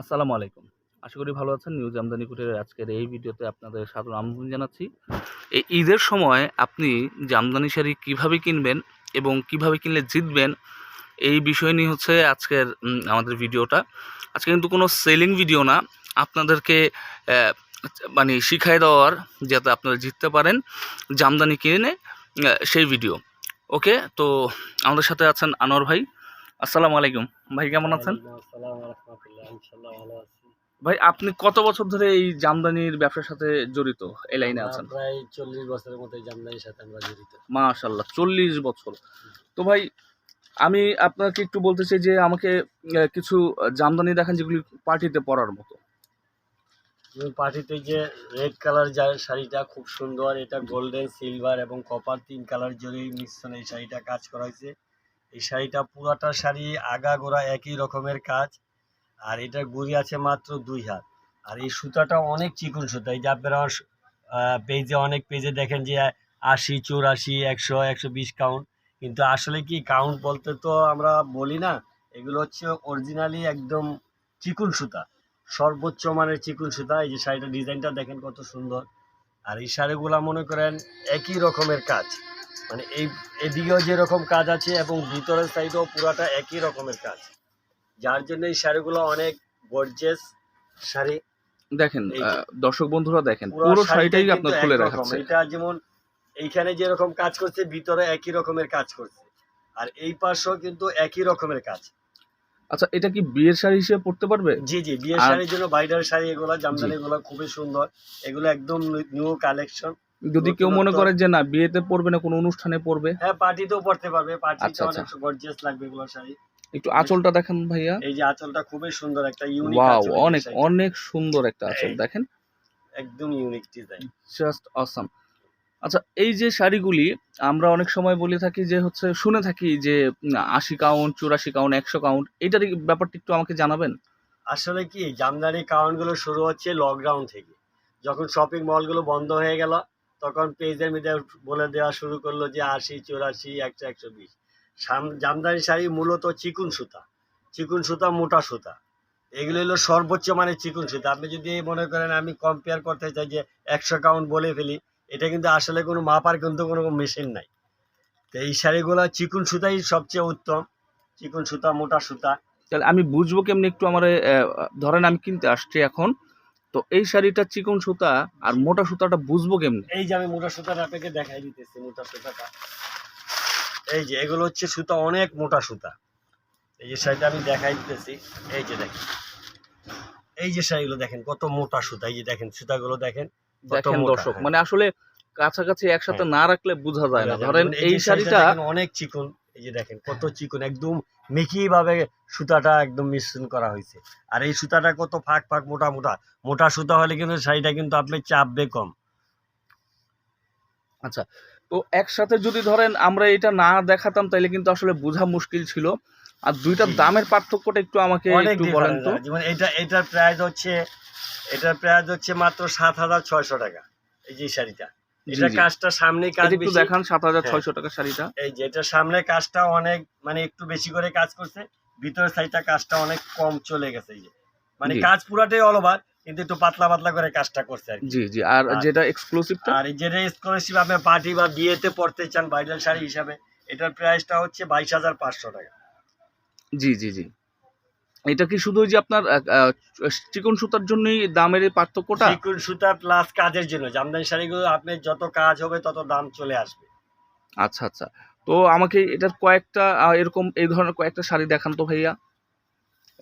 আসসালামু আলাইকুম। আশা করি ভালো আছেন। নিউজ আমদানি কুটিরের আজকের এই ভিডিওতে আপনাদের সাধারণ আমন্ত্রণ জানাচ্ছি। এই ঈদের সময় আপনি জামদানি শাড়ি কীভাবে কিনবেন এবং কীভাবে কিনলে জিতবেন, এই বিষয় নিয়ে হচ্ছে আজকের আমাদের ভিডিওটা। আজকে কিন্তু কোনো সেলিং ভিডিও না। আপনাদেরকে মানে শিখাই দেওয়ার, যাতে আপনারা জিততে পারেন জামদানি কিনে সেই ভিডিও ওকে? তো আমাদের সাথে আছেন আনোয়ার ভাই। আসসালামু আলাইকুম। ভাই কেমন আছেন? ভাই আপনি কত বছর ধরে এই জামদানির ব্যবসার সাথে জড়িত? এই লাইনে আছেন। প্রায় চল্লিশ বছরের মতো জামদানির সাথে আমরা জড়িত। মাশাল্লাহ চল্লিশ বছর। তো ভাই আমি আপনাকে একটু বলতে চাই যে আমাকে কিছু জামদানি দেখান যেগুলি পার্টিতে পরার মতো। পার্টিতে যে রেড কালার শাড়িটা খুব সুন্দর এটা গোল্ডেন সিলভার এবং কপার তিন কালার জড়ি মিশ্রণে এই শাড়িটা কাজ করা হয়েছে। এই শাড়িটা পুরাটা শাড়ি আগা গোড়া একই রকমের কাজ, আর এটার গুড়ি আছে মাত্র দুই হাত। আর এই সুতাটা অনেক চিকন সুতা, এই যে আপনারা পেজে অনেক পেজে দেখেন যে আশি, চুরাশি, একশো একশো বিশ কাউন্ট কিন্তু আসলে কি কাউন্ট বলতে তো আমরা বলি না, এগুলো হচ্ছে অরিজিনালি একদম চিকুন সুতা, সর্বোচ্চ মানের চিকুন সুতা, এই যে শাড়িটা ডিজাইনটা দেখেন কত সুন্দর। আর এই শাড়িগুলা মনে করেন একই রকমের কাজ। মানে এই এদিকেও যেরকম কাজ আছে এবং ভিতরের সাইডেও পুরাটা একই রকমের কাজ। যার জন্য এই শাড়িগুলো অনেক গর্জেস শাড়ি। দেখেন দর্শক বন্ধুরা দেখেন পুরো শাড়িটাই আপনার খুলে। রাখাচ্ছে এটা যেমন এইখানে যেরকম কাজ করছে ভিতরে একই রকমের কাজ করছে। আর এই পাশেও কিন্তু একই রকমের কাজ। আচ্ছা এটা কি বিয়ের শাড়ি হিসেবে পড়তে পারবে? জি জি বিয়ের শাড়ির জন্য বাইরের শাড়ি এগুলো জামদানি গুলো খুবই সুন্দর। এগুলো একদম নিউ কালেকশন যদি কেউ মনে করে যে না বিয়েতে পড়বে না কোনো অনুষ্ঠানে পড়বে। হ্যাঁ পার্টিতেও পড়তে পারবে পার্টিতে আচ্ছা, অনেক গর্জিয়াস লাগবে এগুলো শাড়ি। একটু আঁচলটা দেখেন ভাইয়া। এই যে আঁচলটা খুবই সুন্দর একটা ইউনিক ওয়াও অনেক অনেক সুন্দর একটা আঁচল দেখেন। একদম ইউনিক ডিজাইন জাস্ট অসাম আচ্ছা এই যে শাড়িগুলি আমরা অনেক সময় বলে থাকি যে হচ্ছে শুনে থাকি যে আশি কাউন্ট চুরাশি কাউন্ট একশো কাউন্ট এইটার ব্যাপারটা একটু আমাকে জানাবেন? আসলে কি জামদানি কাউন্টগুলো শুরু হচ্ছে লকডাউন থেকে। যখন শপিং মলগুলো বন্ধ হয়ে গেল তখন পেজের মধ্যে বলে দেওয়া শুরু করল যে আশি, চুরাশি, একশো একশো বিশ। জামদানি শাড়ি মূলত চিকুন সুতা। চিকুন সুতা, মোটা সুতা। এগুলো হলো সর্বোচ্চ মানে চিকুন সুতা। আপনি যদি মনে করেন আমি কম্পেয়ার করতে চাই যে একশো কাউন্ট বলে ফেলি, এটা কিন্তু আসলে কোনো মাপার কিন্তু কোনো মেশিন নাই। তো এই শাড়িগুলো চিকুন সুতাই সবচেয়ে উত্তম। চিকুন সুতা, মোটা সুতা। তাহলে আমি বুঝব কেমনি একটু আমার ধরেন আমি কিনতে আসছি এখন। তো এই শাড়িটা চিকন সুতা আর মোটা সুতাটা বুঝব কেমনি? এই যে আমি মোটা সুতাটা আপনাকে দেখাই দিতেছি মোটা সুতাটা। এই যে এগুলো হচ্ছে সুতা অনেক মোটা সুতা। এই যে শাড়িটা আমি দেখাই দিতেছি এই যে দেখেন। এই যে শাড়িগুলো দেখেন কত মোটা সুতা। এই যে দেখেন সুতাগুলো দেখেন কত দেখেন দর্শক হ্যাঁ। মানে আসলে কাছাকাছি একসাথে না রাখলে বোঝা যায় না। ধরেন এই শাড়িটা অনেক চিকন। এই যে দেখেন কত চিকন একদম মেকি ভাবে সুতাটা একদম মিশ্রণ করা হয়েছে। আর এই সুতাটা কত ফাঁক ফাঁক মোটা মোটা। মোটা সুতা হলে কিন্তু শাড়িটা কিন্তু আপনি চাপবে কম। আচ্ছা তো একসাথে যদি ধরেন আমরা এটা না দেখাতাম তাহলে কিন্তু আসলে বোঝা মুশকিল ছিল। আর দুইটার দামের পার্থক্যটা একটু আমাকে একটু বলেন তো। যেমন এটা এটার প্রাইস হচ্ছে এটার প্রাইস হচ্ছে মাত্র সাত হাজার ছয়শো টাকা এই যে শাড়িটা। এটা কাজটা সামনে কাজ একটু দেখান সাত হাজার হ্যাঁ। ছয়শো টাকা শাড়িটা। এই যে এটা সামনে কাজটা অনেক মানে একটু বেশি করে কাজ করছে। ভিতরের সাইডটা কাজটা অনেক কম চলে গেছে এই যে। মানে কাজ পুরাটাই অল ওভার কিন্তু একটু পাতলা পাতলা করে কাজটা করছে আর জি জি। আর আর- যেটা আর যেটা আপনি পার্টি বা বিয়েতে পড়তে চান শাড়ি হিসাবে এটার প্রাইসটা হচ্ছে বাইশ হাজার পাঁচশো টাকা। জি জি জি। এটা কি শুধু ওই যে আপনার চিকন সুতার জন্যই দামের এই পার্থক্যটা? চিকুন সুতা প্লাস কাজের জন্য। জামদানি শাড়িগুলো আপনার যত কাজ হবে তত দাম চলে আসবে। আচ্ছা আচ্ছা। তো আমাকে এটার কয়েকটা এরকম এই ধরনের কয়েকটা শাড়ি দেখান তো ভাইয়া।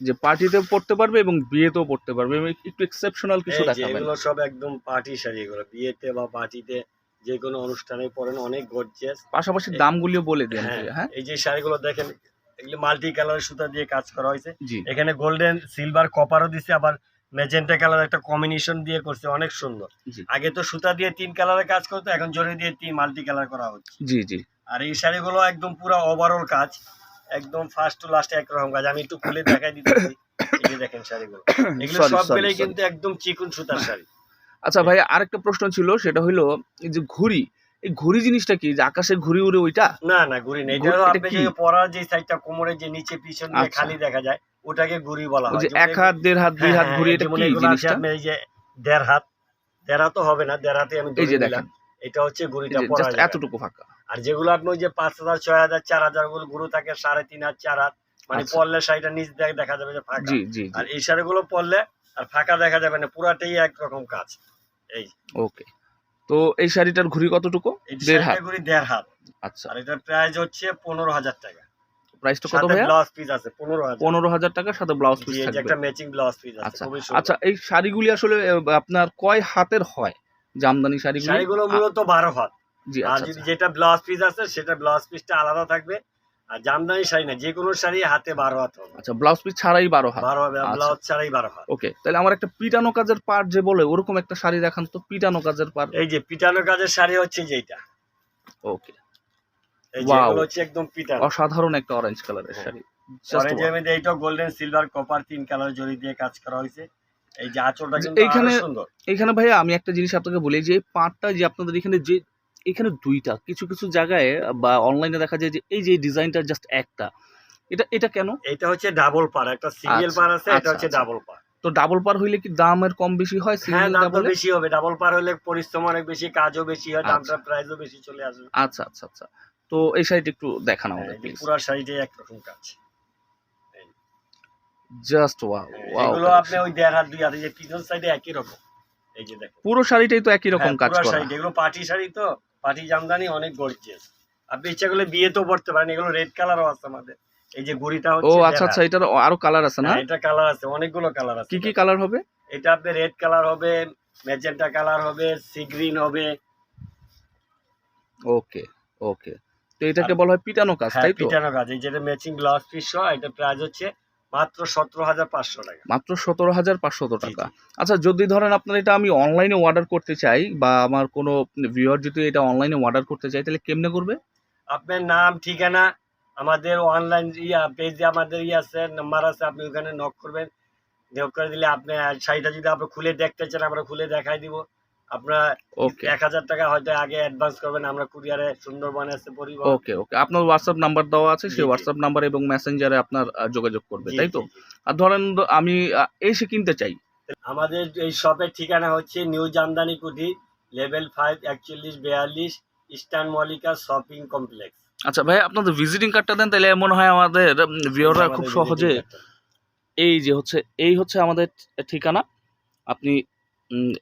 যে পার্টিতেও পড়তে পারবে এবং বিয়েতেও পড়তে পারবে। একটু এক্সেপশনাল কিছু দেখাবেন। এগুলো সব একদম পার্টি শাড়ি এগুলো। বিয়েতে বা পার্টিতে যে কোনো অনুষ্ঠানে পরেন অনেক গর্জিয়াস পাশাপাশি দামগুলিও বলে দেন হ্যাঁ হ্যাঁ? এই যে শাড়িগুলো দেখেন এগুলো মাল্টি কালারের সুতা দিয়ে কাজ করা হয়েছে। এখানে গোল্ডেন সিলভার কপারও দিছে আবার মেজেন্টা কালার একটা কম্বিনেশন দিয়ে করছে অনেক সুন্দর। আগে তো সুতা দিয়ে তিন কালারের কাজ করতো এখন জরি দিয়ে তিন মাল্টি কালার করা হচ্ছে। জি জি। আর এই শাড়িগুলো একদম পুরো ওভারঅল কাজ একদম ফার্স্ট টু লাস্ট একরকম কাজ। আমি একটু খুলে দেখাই দিতেছি এই দেখেন শাড়িগুলো। এগুলো Sorry, সব sorry, মিলেই কিন্তু একদম চিকুন সুতার শাড়ি। আচ্ছা ভাইয়া আরেকটা প্রশ্ন ছিল সেটা হলো যে ঘুড়ি এই ঘুড়ি জিনিসটা কি? যে আকাশে ঘুড়ি উড়ে ওইটা? না না ঘুরি না। এটা ঘুড়ি- আপনি যে পরার যে সাইডটা কোমরের যে নিচে পিছন দিয়ে আচ্ছা। খালি দেখা যায় ওটাকে ঘুড়ি বলা হয়। এক হাত দেড় হাত দুই হ্যাঁ, হাত হ্যাঁ, ঘুরি এটা কি জিনিসটা? এই যে দেড় হাত দেড় হাতও হবে না দেড় হাতে আমি এই যে দেখেন। এটা হচ্ছে ঘুড়িটা পরা যায় এতটুকু ফাঁকা। আর যেগুলো আপনি ওই যে পাঁচ হাজার ছয় হাজার চার হাজারগুলো গুরু থাকে সাড়ে তিন হাত চার হাত মানে আচ্ছা। পড়লে শাড়িটা নিচ দিয়ে দেখা যাবে যে ফাঁকা। আর এই শাড়িগুলো পরলে আর ফাঁকা দেখা যাবে না পুরাটাই একরকম কাজ। এই। ওকে। তো এই শাড়িটার ঘুরি কতটুকু? দেড় হাত। ঘুরি দেড় হাত। আচ্ছা। আর এটার প্রাইস হচ্ছে পনেরো হাজার টাকা। প্রাইসটা কত ভাইয়া? ব্লাউজ পিস আছে পনেরো হাজার। পনেরো হাজার টাকার সাথে ব্লাউজ পিস থাকবে। একটা ম্যাচিং ব্লাউজ পিস আছে আচ্ছা। খুবই সুন্দর। আচ্ছা এই শাড়িগুলি আসলে আপনার কয় হাতের হয় জামদানি শাড়িগুলি? শাড়িগুলো মূলত বারো হাত। জি আর আচ্ছা আচ্ছা। যেটা ব্লাউজ পিস আছে সেটা ব্লাউজ পিসটা আলাদা থাকবে। আর জামদানি শাড়ি না যে কোনো শাড়ি হাতে বারো হাত হবে। আচ্ছা ব্লাউজ পিস ছাড়াই বারো হাত বারো হবে আচ্ছা। ব্লাউজ ছাড়াই বারো হাত ওকে তাহলে আমার একটা পিটানো কাজের পার্ট যে বলে ওরকম একটা শাড়ি দেখান তো পিটানো কাজের পার্ট এই যে পিটানো কাজের শাড়ি হচ্ছে যেটা ওকে অসাধারণ একটা অরেঞ্জ কালারের হ্যাঁ। শাড়ি। অরেঞ্জের মধ্যে এইটা গোল্ডেন সিলভার কপার তিন কালার জড়ি দিয়ে কাজ করা হয়েছে। এই যে আঁচলটা আচ্ছা, কিন্তু এইখানে- সুন্দর। এখানে ভাইয়া আমি একটা জিনিস আপনাকে বলি যে এই পার্টটা যে আপনাদের এখানে যে এখানে দুইটা কিছু কিছু জায়গায় বা অনলাইনে দেখা যায় যে এই যে ডিজাইনটা জাস্ট একটা এটা এটা কেন? এটা হচ্ছে ডাবল পার একটা সিঙ্গেল আচ্ছা, পার আছে এটা আচ্ছা, হচ্ছে আচ্ছা। ডাবল পার তো ডাবল পার হইলে কি দামের কম বেশি হয় হ্যাঁ সিঙ্গেল দাম তো বেশি হবে ডাবল পার হলে পরিশ্রম অনেক বেশি কাজও বেশি হয় আচ্ছা। দামটা প্রাইসও বেশি চলে আসবে। আচ্ছা আচ্ছা আচ্ছা। তো এই শাড়িটা একটু দেখান আমাদের হ্যাঁ, প্লিজ পুরা শাড়িটাই একরকম কাজ। জাস্ট ওয়াও হ্যাঁ, ওয়াও এগুলো আপনি ওই দেড় হাত দুই হাতে যে পিছন সাইডে একই রকম। এই যে দেখেন পুরো শাড়িটাই তো একই রকম হ্যাঁ, কাজ পুরা করা। শাড়ি এগুলো পার্টি শাড়ি তো। পার্টি জামদানি অনেক গর্জিয়াস আপনি ইচ্ছা করলে বিয়েতেও পড়তে পারেন এগুলো রেড কালারও আছে আমাদের। এই যে গুড়িটা ও আচ্ছা আচ্ছা। এটার আরও কালার আছে না? হ্যাঁ, এটা কালার আছে অনেকগুলো কালার আছে। কি কি কালার হবে? এটা আপনার রেড কালার হবে ম্যাজেন্টা কালার হবে সি গ্রিন হবে। ওকে ওকে তো এটাকে বলা হয় পিটানো কাজ হ্যাঁ তাই তো? পিটানো কাজ। এই যেটা ম্যাচিং ব্লাউজ পিস সহ এটা প্রাইস হচ্ছে মাত্র সতেরো হাজার পাঁচশো টাকা। মাত্র সতেরো হাজার পাঁচশত টাকা। আচ্ছা যদি ধরেন আপনার এটা আমি অনলাইনে অর্ডার করতে চাই বা আমার কোনো ভিউয়ার যদি এটা অনলাইনে অর্ডার করতে চাই তাহলে কেমনে করবে? আপনার নাম ঠিকানা আমাদের অনলাইন ইয়া পেজে আমাদের ইয়ে আছে নাম্বার আছে আপনি ওখানে নক করবেন। নক করে দিলে আপনি শাড়িটা যদি আপনি খুলে দেখতে চান আমরা খুলে দেখাই দিব। আপনার এক হাজার টাকা হয়তো আগে অ্যাডভান্স করবেন আমরা কুরিয়ারে সুন্দরবনে আছে পরিবহন ওকে ওকে আপনার হোয়াটসঅ্যাপ নাম্বার দেওয়া আছে সেই হোয়াটসঅ্যাপ নাম্বার এবং মেসেঞ্জারে আপনার যোগাযোগ করবে তাই তো। আর ধরেন আমি এসে কিনতে চাই। আমাদের এই শপের ঠিকানা হচ্ছে নিউ জামদানি কুঠি লেভেল ফাইভ একচল্লিশ বিয়াল্লিশ ইস্টার্ন মল্লিকা শপিং কমপ্লেক্স আচ্ছা ভাই আপনাদের ভিজিটিং কার্ডটা দেন তাহলে মনে হয় আমাদের ভিউয়াররা খুব সহজে এই যে হচ্ছে এই হচ্ছে আমাদের ঠিকানা। আপনি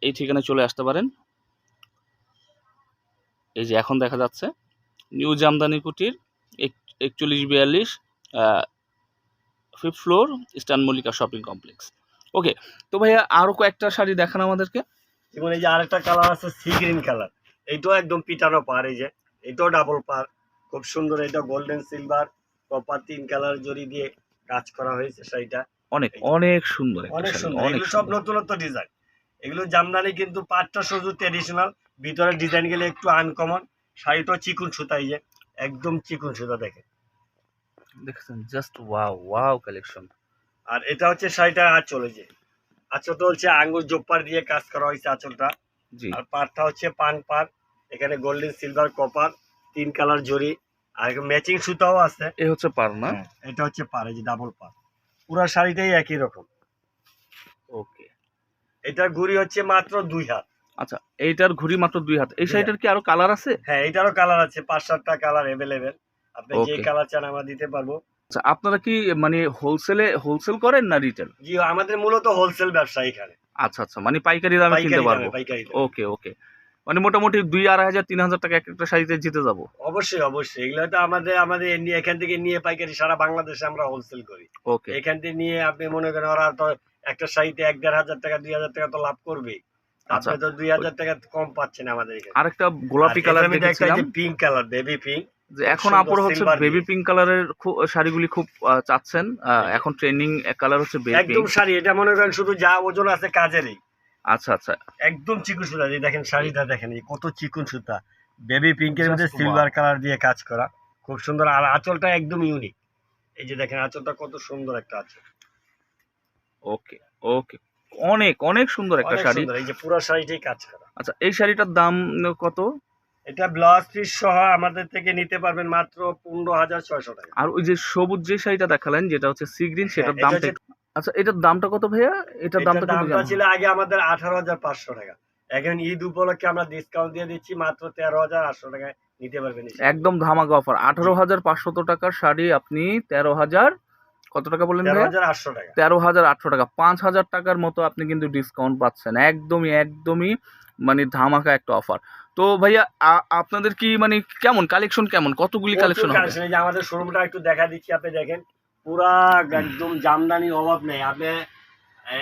এই ঠিকানায় চলে আসতে পারেন। এই যে এখন দেখা যাচ্ছে নিউ জামদানি কুটির এক- একচল্লিশ বিয়াল্লিশ fifth floor eastern Mallika shopping complex okay তো ভাইয়া আরও কয়েকটা শাড়ি দেখান আমাদেরকে। যেমন এই যে আরেকটা কালার আছে সি গ্রিন কালার এইটাও একদম পিটানো পার এই যে। এটাও ডাবল পার খুব সুন্দর এটা গোল্ডেন সিলভার কপার তিন কালার জড়ি দিয়ে কাজ করা হয়েছে শাড়িটা। অনেক অনেক সুন্দর অনেক সুন্দর অনেক সব। নতুনত্ব ডিজাইন এগুলো জামদানি কিন্তু পাটটা শুধু ট্রেডিশনাল ভিতরে ডিজাইন গেলে একটু আনকমন শাড়িটাও চিকুন সুতা যে একদম চিকুন সুতা দেখে দেখছেন জাস্ট ওয়াও ওয়াও কালেকশন আর এটা হচ্ছে শাড়িটা আঁচল এই যে। আঁচলটা হচ্ছে আঙ্গুর জোপ্পার দিয়ে কাজ করা হয়েছে আঁচলটা। জি। আর পাটটা হচ্ছে পান পাট এখানে গোল্ডেন সিলভার কপার তিন কালার জড়ি আর ম্যাচিং সুতাও আছে। এ হচ্ছে পার না? হ্যাঁ, এটা হচ্ছে পার এই যে ডাবল পার পুরো শাড়িটাই একই রকম। এটা ঘুরি হচ্ছে মাত্র দুই হাত। আচ্ছা এইটার ঘুড়ি মাত্র দুই হাত। এই শাড়িটার কি আরও কালার আছে? হ্যাঁ এটারও কালার আছে পাঁচ সাতটা কালার অ্যাভেলেবেল আপনি যে কালার চান আমরা দিতে পারব। আচ্ছা আপনারা কি মানে হোলসেলে হোলসেল করেন না রিটেল জি আমাদের মূলত হোলসেল ব্যবসা এখানে। আচ্ছা আচ্ছা মানে পাইকারি দামে কিনতে পারব। ওকে ওকে মানে মোটামুটি দুই আড়াই হাজার তিন হাজার টাকা এক একটা শাড়িতে জিতে যাব। অবশ্যই অবশ্যই। এগুলো তো আমাদের আমাদের এখান থেকে নিয়ে পাইকারি সারা বাংলাদেশে আমরা হোলসেল করি। ওকে এখান থেকে নিয়ে আপনি মনে করেন ওরা তো একটা শাড়িতে এক দেড় হাজার টাকা দুই হাজার টাকা তো লাভ করবে আচ্ছা। আপনি তো দুই হাজার টাকা কম পাচ্ছেন আমাদের এখানে আরেকটা গোলাপি কালার দেখেছিলাম। পিঙ্ক কালার বেবি পিঙ্ক যে এখন আপুর হচ্ছে বেবি পিঙ্ক কালারের শাড়িগুলি খুব চাচ্ছেন। এখন ট্রেন্ডিং কালার হচ্ছে বেবি একদম শাড়ি এটা মনে করেন শুধু যা ওজন আছে কাজেরই। আচ্ছা আচ্ছা। একদম চিকুন সুতা এই দেখেন শাড়িটা দেখেন এই কত চিকুন সুতা। বেবি পিঙ্কের মধ্যে Just সিলভার কালার দিয়ে কাজ করা খুব সুন্দর। আর আঁচলটা একদম ইউনিক এই যে দেখেন আঁচলটা কত সুন্দর একটা আঁচল। ওকে ওকে। অনেক অনেক সুন্দর একটা শাড়ি। এই যে পুরো শাড়িটাই কাজ করা। আচ্ছা এই শাড়িটার দাম কত? এটা ব্লাউজ পিস সহ আমাদের থেকে নিতে পারবেন মাত্র পনেরো হাজার ছয়শো টাকা। আর ওই যে সবুজ যে শাড়িটা দেখালেন যেটা হচ্ছে সি গ্রিন সেটার হ্যাঁ, দামটা আচ্ছা এটার দামটা কত ভাইয়া? এটার দামটা কিন্তু ছিল আগে আমাদের আঠারো হাজার পাঁচশো টাকা। এখন ঈদ উপলক্ষে আমরা ডিসকাউন্ট দিয়ে দিচ্ছি মাত্র তেরো হাজার আটশো টাকায় নিতে পারবেন একদম ধামাকা অফার আঠারো হাজার পাঁচশত টাকার শাড়ি আপনি তেরো হাজার কত টাকা বললেন তেরো হাজার আটশো টাকা। পাঁচ হাজার টাকার মতো আপনি কিন্তু ডিসকাউন্ট পাচ্ছেন। একদমই একদমই মানে ধামাকা একটা অফার তো ভাইয়া আপনাদের কি মানে কেমন? কালেকশন কেমন? কতগুলি কালেকশন হবে? আমাদের শোরুমটা একটু দেখা দিচ্ছি আপনি দেখেন। পুরা একদম জামদানি অভাব নেই। আপনি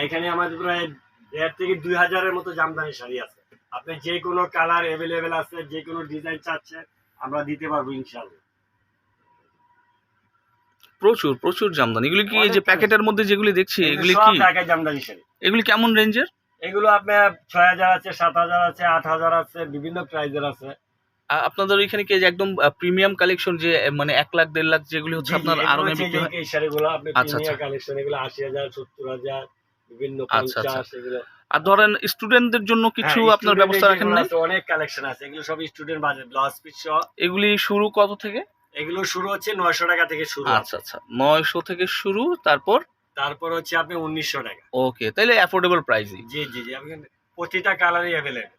এখানে আমাদের প্রায় দেড় থেকে দুই হাজারের মতো জামদানি শাড়ি আছে। আপনি যে কোনো কালার অ্যাভেলেবেল আছে যে কোনো ডিজাইন চাচ্ছে আমরা দিতে পারব ইনশাল্লাহ প্রচুর প্রচুর জামদানি। এগুলি কি এই যে প্যাকেটের মধ্যে যেগুলি দেখছি এগুলি কি? ঢাকায় জামদানি শাড়ি এগুলি কেমন রেঞ্জের? এগুলো আপনার ছয় হাজার আছে সাত হাজার আছে আট হাজার আছে বিভিন্ন প্রাইজের আছে। আপনাদের ওইখানে কি একদম প্রিমিয়াম কালেকশন যে মানে এক লাখ দেড় লাখ যেগুলি হচ্ছে আপনার আরও বিক্রি হয়? এই শাড়িগুলো আপনি আচ্ছা, প্রিমিয়ার আচ্ছা। কালেকশন এগুলো আশি হাজার সত্তর হাজার বিভিন্ন আচ্ছা। পঞ্চাশ এগুলো। আর ধরেন স্টুডেন্টদের জন্য কিছু হ্যাঁ, আপনার ব্যবস্থা রাখেন না অনেক কালেকশন আছে এগুলো সব স্টুডেন্ট বাজেট ব্লাউজ পিস এগুলি শুরু কত থেকে? এগুলো শুরু হচ্ছে নয়শো টাকা থেকে শুরু। আচ্ছা আচ্ছা। নয়শো থেকে শুরু তারপর? তারপর হচ্ছে আপনি উনিশশো টাকা। ওকে তাইলে অ্যাফোর্ডেবল প্রাইসই জি জি জি প্রতিটা কালারই অ্যাভেলেবেল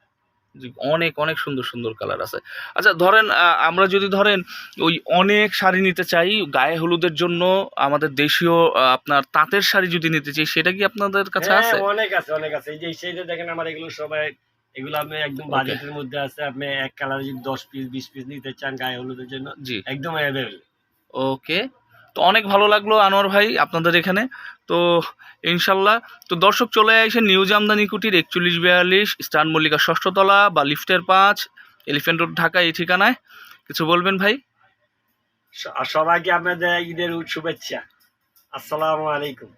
অনেক অনেক সুন্দর সুন্দর কালার আছে। আচ্ছা ধরেন আমরা যদি ধরেন ওই অনেক শাড়ি নিতে চাই গায়ে হলুদের জন্য আমাদের দেশীয় আপনার তাঁতের শাড়ি যদি নিতে চাই সেটা কি আপনাদের কাছে হ্যাঁ আছে? অনেক আছে অনেক আছে। এই যে সেই যে দেখেন আমার এগুলো সবাই এগুলো আপনি একদম বাজেটের মধ্যে আছে আপনি এক কালার যদি দশ পিস বিশ পিস নিতে চান গায়ে হলুদের জন্য জি। একদম অ্যাভেলেবেল ওকে তো অনেক ভালো লাগল আনোয়ার ভাই আপনাদের এখানে। তো ইনশাল্লাহ তো দর্শক চলে আসে নিউ জামদানি কুটির একচল্লিশ বিয়াল্লিশ স্টার মল্লিকা ষষ্ঠতলা বা লিফটের পাঁচ এলিফেন্ট রোড ঢাকা এই ঠিকানায়। কিছু বলবেন ভাই? সবাইকে আপনাদের ঈদের শুভেচ্ছা। আসসালামু আলাইকুম।